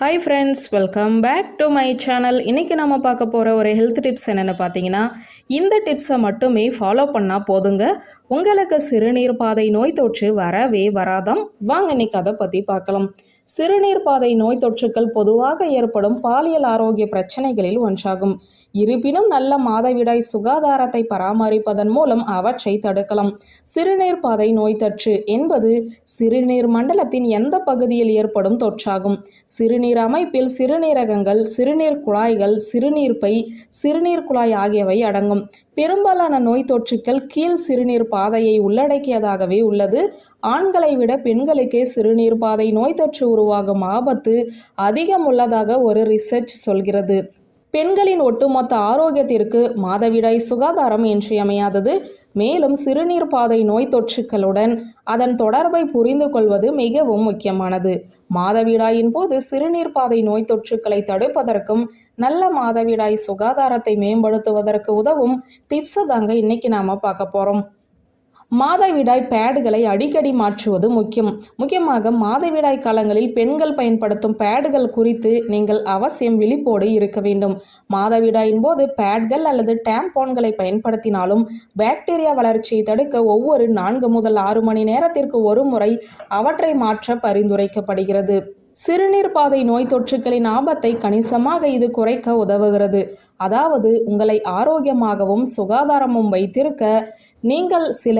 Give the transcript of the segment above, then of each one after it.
Hi friends welcome back to my channel இன்றைக்கி நம்ம பார்க்க போகிற ஒரு ஹெல்த் டிப்ஸ் என்னென்னு பார்த்தீங்கன்னா இந்த டிப்ஸை மட்டுமே ஃபாலோ பண்ணால் போதுங்க. உங்களுக்கு சிறுநீர் பாதை நோய் தொற்று வரவே வராதாம். வாங்க இன்னைக்கு அதை பற்றி பார்க்கலாம். சிறுநீர் பாதை நோய் தொற்றுக்கள் பொதுவாக ஏற்படும் பாலியல் ஆரோக்கிய பிரச்சனைகளில் ஒன்றாகும். இருப்பினும் நல்ல மாதவிடாய் சுகாதாரத்தை பராமரிப்பதன் மூலம் அவற்றை தடுக்கலாம். சிறுநீர் பாதை நோய் தொற்று என்பது சிறுநீர் மண்டலத்தின் எந்த பகுதியில் ஏற்படும் தொற்றாகும். சிறுநீர் சிறுநீர் அமைப்பில் சிறுநீரகங்கள் சிறுநீர் குழாய்கள் சிறுநீர் பை சிறுநீர் குழாய் ஆகியவை அடங்கும். பெரும்பாலான நோய் தொற்றுக்கள் கீழ் சிறுநீர் பாதையை உள்ளடக்கியதாகவே உள்ளது. ஆண்களை விட பெண்களுக்கே சிறுநீர் பாதை நோய் தொற்று உருவாகும் ஆபத்து அதிகம் உள்ளதாக ஒரு ரிசர்ச் சொல்கிறது. பெண்களின் ஒட்டுமொத்த ஆரோக்கியத்திற்கு மாதவிடாய் சுகாதாரம் இன்றியமையாதது. மேலும் சிறுநீர் பாதை நோய் தொற்றுக்களுடன் அதன் தொடர்பை புரிந்து கொள்வது மிகவும் முக்கியமானது. மாதவிடாயின் போது சிறுநீர் பாதை நோய் தொற்றுக்களை தடுப்பதற்கும் நல்ல மாதவிடாய் சுகாதாரத்தை மேம்படுத்துவதற்கு உதவும் டிப்ஸை தாங்க இன்னைக்கு நாம பார்க்க போறோம். மாதவிடாய் பேடுகளை அடிக்கடி மாற்றுவது முக்கியம். முக்கியமாக மாதவிடாய் காலங்களில் பெண்கள் பயன்படுத்தும் பேடுகள் குறித்து நீங்கள் அவசியம் விழிப்போடு இருக்க வேண்டும். மாதவிடாயின் போது பேட்கள் அல்லது டேம்போன்களை பயன்படுத்தினாலும் பாக்டீரியா வளர்ச்சியை தடுக்க ஒவ்வொரு நான்கு முதல் ஆறு மணி நேரத்திற்கு ஒரு முறை அவற்றை மாற்ற பரிந்துரைக்கப்படுகிறது. சிறுநீர் பாதை நோய் தொற்றுக்களின் ஆபத்தை கணிசமாக இது குறைக்க உதவுகிறது. அதாவது உங்களை ஆரோக்கியமாகவும் சுகாதாரமும் வைத்திருக்க நீங்கள் சில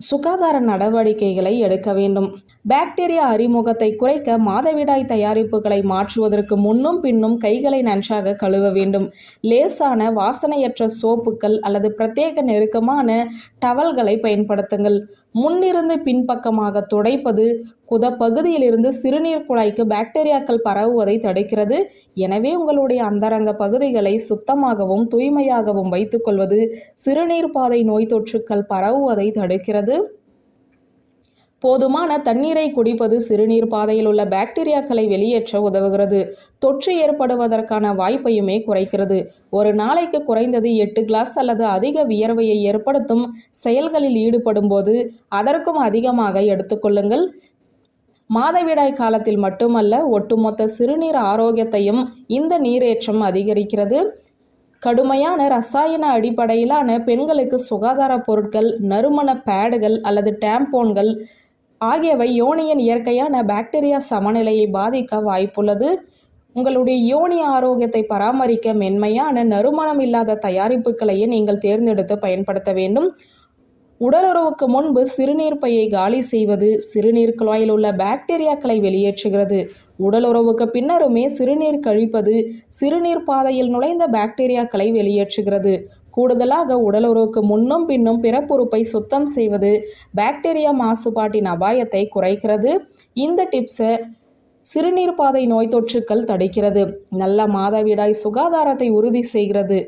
சுகாதார நடவடிக்கைகளை எடுக்க வேண்டும். பாக்டீரியா அறிமுகத்தை குறைக்க மாதவிடாய் தயாரிப்புகளை மாற்றுவதற்கு முன்னும் பின்னும் கைகளை நன்றாக கழுவ வேண்டும். லேசான வாசனையற்ற சோப்புகள் அல்லது பிரத்யேக நெருக்கமான டவல்களை பயன்படுத்துங்கள். முன்னிருந்து பின்பக்கமாக துடைப்பது குத பகுதியிலிருந்து சிறுநீர் குழாய்க்கு பாக்டீரியாக்கள் பரவுவதை தடுக்கிறது. எனவே உங்களுடைய அந்தரங்க பகுதிகளை சுத்தமாகவும் தூய்மையாகவும் வைத்துக்கொள்வது சிறுநீர் பாதை நோய் தொற்றுக்கள் பரவுவதை தடுக்கிறது. போதுமான தண்ணீரை குடிப்பது சிறுநீர் பாதையில் உள்ள பாக்டீரியாக்களை வெளியேற்ற உதவுகிறது. தொற்று ஏற்படுவதற்கான வாய்ப்பையுமே குறைக்கிறது. ஒரு நாளைக்கு குறைந்தது எட்டு கிளாஸ் அல்லது அதிக வியர்வையை ஏற்படுத்தும் செயல்களில் ஈடுபடும் போது அதற்கும் அதிகமாக எடுத்துக்கொள்ளுங்கள் மாதவிடாய் காலத்தில் மட்டுமல்ல ஒட்டுமொத்த சிறுநீர் ஆரோக்கியத்தையும் இந்த நீரேற்றம் அதிகரிக்கிறது. கடுமையான ரசாயன அடிப்படையிலான பெண்களுக்கு சுகாதார பொருட்கள் நறுமண பேடுகள் அல்லது டேம்போன்கள் ஆகியவை யோனியின் இயற்கையான பாக்டீரியா சமநிலையை பாதிக்க வாய்ப்புள்ளது. உங்களுடைய யோனி ஆரோக்கியத்தை பராமரிக்க மென்மையான நறுமணம் இல்லாத தயாரிப்புகளையே நீங்கள் தேர்ந்தெடுத்து பயன்படுத்த வேண்டும். உடலுறவுக்கு முன்பு சிறுநீர் பையை காலி செய்வது சிறுநீர் குழாயில் உள்ள பாக்டீரியாக்களை வெளியேற்றுகிறது. உடலுறவுக்கு பின்னருமே சிறுநீர் கழிப்பது சிறுநீர் பாதையில் நுழைந்த பாக்டீரியாக்களை வெளியேற்றுகிறது. கூடுதலாக உடலுறவுக்கு முன்னும் பின்னும் பிறப்புறுப்பை சுத்தம் செய்வது பாக்டீரியா மாசுபாட்டின் அபாயத்தை குறைக்கிறது. இந்த டிப்ஸை சிறுநீர் பாதை நோய் தொற்றுக்கள் தடுக்கிறது. நல்ல மாதவிடாய் சுகாதாரத்தை உறுதி செய்கிறது.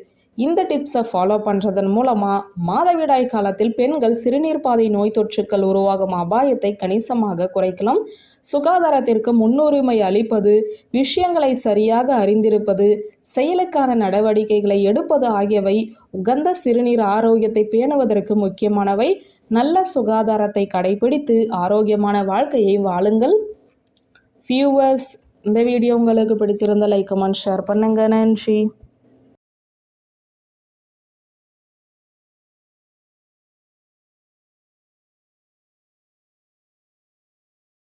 இந்த டிப்ஸை ஃபாலோ பண்ணுறதன் மூலமாக மாதவிடாய் காலத்தில் பெண்கள் சிறுநீர் பாதை நோய் தொற்றுக்கள் உருவாகும் அபாயத்தை கணிசமாக குறைக்கலாம். சுகாதாரத்திற்கு முன்னுரிமை அளிப்பது விஷயங்களை சரியாக அறிந்திருப்பது செயலுக்கான நடவடிக்கைகளை எடுப்பது ஆகியவை உகந்த சிறுநீர் ஆரோக்கியத்தை பேணுவதற்கு முக்கியமானவை. நல்ல சுகாதாரத்தை கடைபிடித்து ஆரோக்கியமான வாழ்க்கையை வாழுங்கள். வியூவர்ஸ் இந்த வீடியோ உங்களுக்கு பிடித்திருந்த லைக் கமெண்ட் ஷேர் பண்ணுங்கள் நன்றி.